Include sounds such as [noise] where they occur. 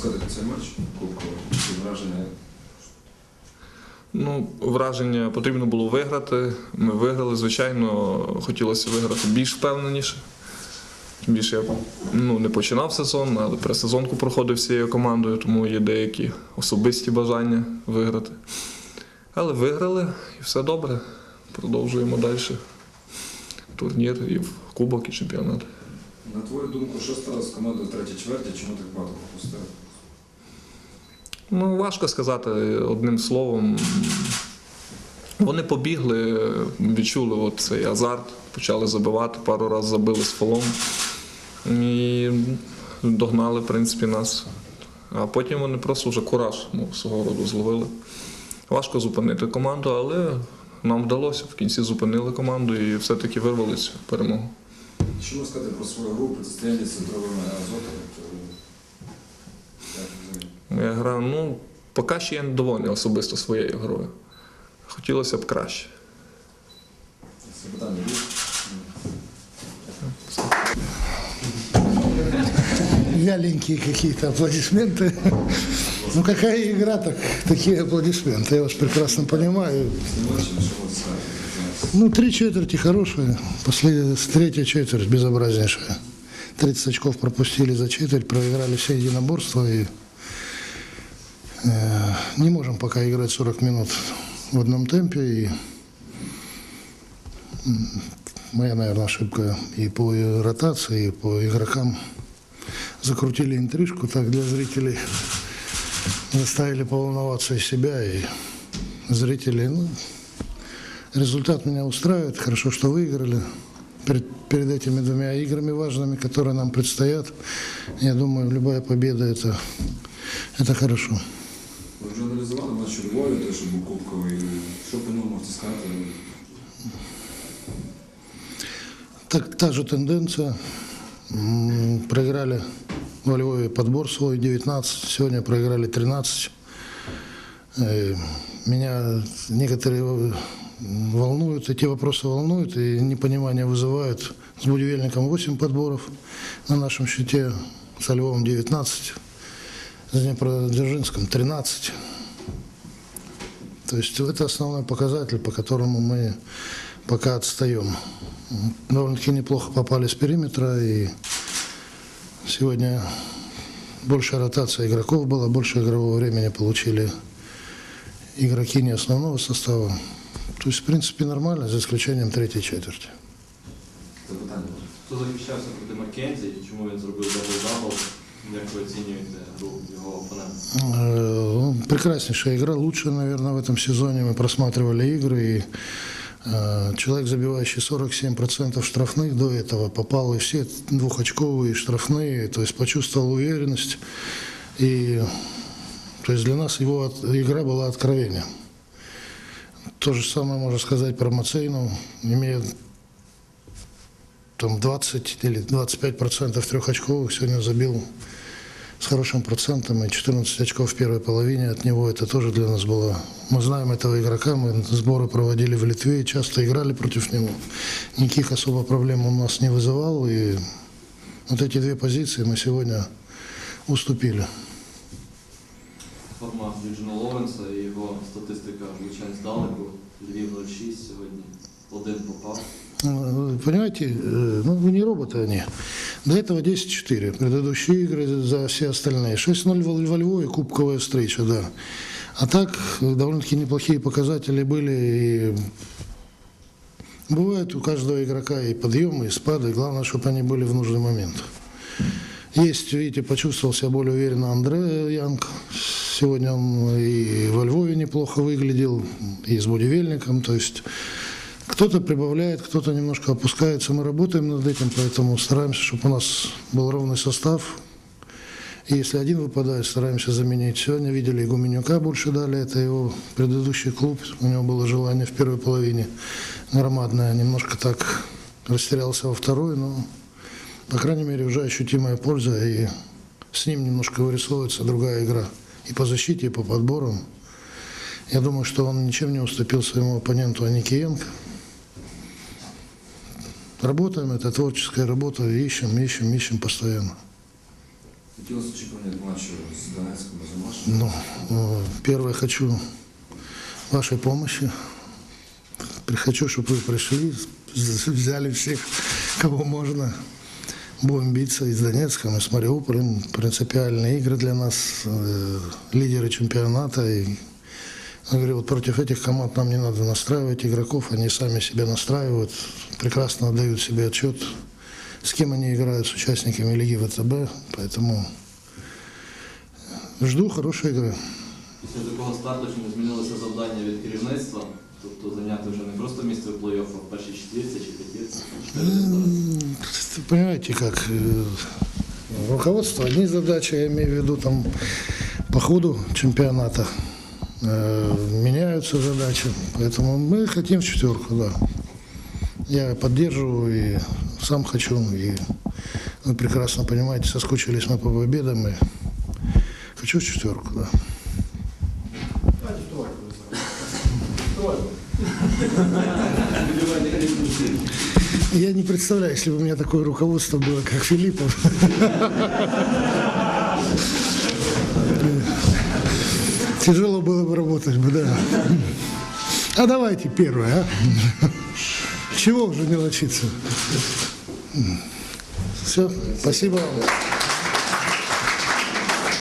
сказати цей матч? Які враження? Ну, враження потрібно було виграти. Ми виграли, звичайно, хотілося виграти більш впевненіше. Тим більше я ну, не починав сезон, але пресезонку проходив всією командою, тому є деякі особисті бажання виграти. Але виграли і все добре. Продовжуємо далі. Турнір і в кубок, і чемпіонат. На твою думку, що стало з командою третій чверті? Чому так багато пропустили? Ну, важко сказати одним словом. Вони побігли, відчули от цей азарт, почали забивати, пару разів забили з фолом і догнали, в принципі, нас. А потім вони просто вже кураж ну, свого роду зловили. Важко зупинити команду, але нам вдалося. В кінці зупинили команду і все-таки вирвалися в перемогу. Що можна сказати про свою гру з центровими азотами? То, як взагалі? Моя гра, ну, поки що я недовольний особисто своєю грою. Хотілося б краще. Запитання є? вяленькие какие-то аплодисменты. Ну какая игра, так такие аплодисменты. Я вас прекрасно понимаю. Після матчу, що можна сказати? Ну, три четверти хорошие, последняя, третья четверть безобразнейшая. 30 очков пропустили за четверть, проиграли все единоборства и э, не можем пока играть 40 минут в одном темпе. И моя, наверное, ошибка и по ротации, и по игрокам. Закрутили интрижку так для зрителей. Заставили поволноваться из себя и зрители, ну, Результат меня устраивает. Хорошо, что выиграли. Перед, перед этими двумя играми важными, которые нам предстоят, я думаю, любая победа это, это хорошо. Ви вже аналізували матч у Львові, той, що був Кубковий. Що по ньому можете сказати? Так, та же тенденция. Проиграли во Львове подбор свой 19, сегодня проиграли 13. Э, Меня некоторые волнуют, эти вопросы волнуют и непонимание вызывают. С Будивельником 8 подборов на нашем счете, со Львовом 19, с Днепродзержинском 13. То есть это основной показатель, по которому мы пока отстаем. Довольно-таки неплохо попали с периметра, и сегодня больше ротация игроков была, больше игрового времени получили игроки не основного состава. То есть, в принципе, нормально, за исключением третьей четверти. Запитання. Хто захищався проти Маккензі і чому він зробив дабл-дабл? Э, ну, Прекраснейшая игра, лучшая, наверное, в этом сезоне. Мы просматривали игры, и э, человек, забивающий 47% штрафных до этого, попал и все двухочковые штрафные, то есть почувствовал уверенность. И то есть для нас его от- игра была откровением. То же самое можно сказать про Мацейну, имея там 20 или 25% трехочковых, сегодня забил с хорошим процентом и 14 очков в первой половине от него. Это тоже для нас было... Мы знаем этого игрока, мы сборы проводили в Литве и часто играли против него. Никаких особо проблем он у нас не вызывал. И вот эти две позиции мы сегодня уступили. Форма Юджина Ловенса і його статистика влучань здалеку. Львів 06 сьогодні. Один попав. Вы Понимаете, э, ну не роботы они. До этого 10-4. Предыдущие игры за все остальные. 6-0 во во Львове, кубковая встреча, да. А так э, довольно-таки неплохие показатели были. И бывают у каждого игрока и подъемы, и спады. Главное, чтобы они были в нужный момент. Есть, видите, почувствовал себя более уверенно Андре Янг. Сегодня он и во Львове неплохо выглядел, и с Будивельником. То есть кто-то прибавляет, кто-то немножко опускается. Мы работаем над этим, поэтому стараемся, чтобы у нас был ровный состав. И если один выпадает, стараемся заменить. Сегодня видели Гуменюка больше дали, это его предыдущий клуб. У него было желание в первой половине громадное. Немножко так растерялся во второй, но, по крайней мере, уже ощутимая польза. И с ним немножко вырисовывается другая игра. И по защите, и по подборам. Я думаю, что он ничем не уступил своему оппоненту Аникиенко. Работаем, это творческая работа, ищем, ищем, ищем постоянно. Які у вас очікування від матчу з Донецьком і Замашем? Ну, э, первое, хочу вашей помощи. Хочу, чтобы вы пришли, з- взяли всех, кого можно. Будем биться и с Донецком, и с Мариуполем. Принципиальные игры для нас, э, лидеры чемпионата. И, я говорю, вот против этих команд нам не надо настраивать игроков, они сами себя настраивают, прекрасно отдают себе отчет, с кем они играют, с участниками Лиги ВТБ. Поэтому жду хорошей игры. Після такого старту чи не змінилося завдання від керівництва? Тобто зайняти вже не просто місце в плей-офф, а в першій четвірці чи п'ятірці? Вы Понимаете, как э, руководство, одни задачи, я имею в виду там по ходу чемпионата э, меняются задачи, поэтому мы хотим в четверку, да. Я поддерживаю и сам хочу, и вы прекрасно понимаете, соскучились мы по победам, и хочу в четверку, да. Я не представляю, если бы у меня такое руководство было, как Филиппов. [laughs] Тяжело было бы работать бы, да. А давайте первое, а? Чего уже мелочиться? Все, спасибо вам.